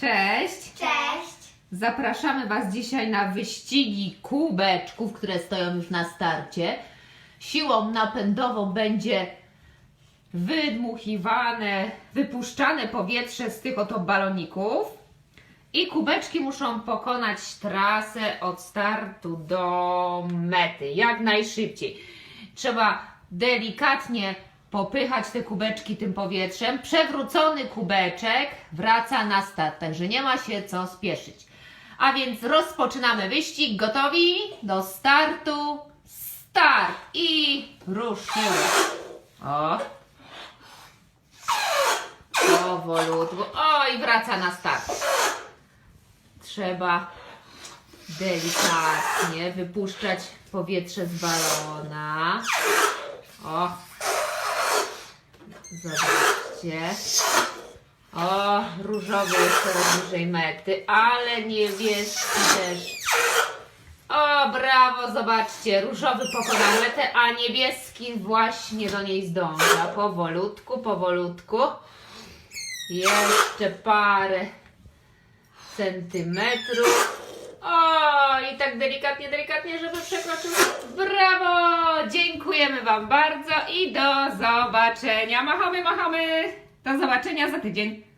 Cześć! Cześć! Zapraszamy Was dzisiaj na wyścigi kubeczków, które stoją już na starcie. Siłą napędową będzie wydmuchiwane, wypuszczane powietrze z tych oto baloników. I kubeczki muszą pokonać trasę od startu do mety, jak najszybciej. Trzeba delikatnie popychać te kubeczki tym powietrzem. Przewrócony kubeczek wraca na start, także nie ma się co spieszyć. A więc rozpoczynamy wyścig. Gotowi? Do startu. Start! I ruszyły. O! Powolutku. O, i wraca na start. Trzeba delikatnie wypuszczać powietrze z balona. O! Zobaczcie. O, różowy jest coraz bliżej mety, ale niebieski też. O, brawo, zobaczcie, różowy pokonał metę, a niebieski właśnie do niej zdąża. Powolutku, powolutku. Jeszcze parę centymetrów. O, i tak delikatnie, delikatnie, żeby przekroczył. Brawo! Dziękujemy Wam bardzo i do zobaczenia. Machamy, machamy. Do zobaczenia za tydzień.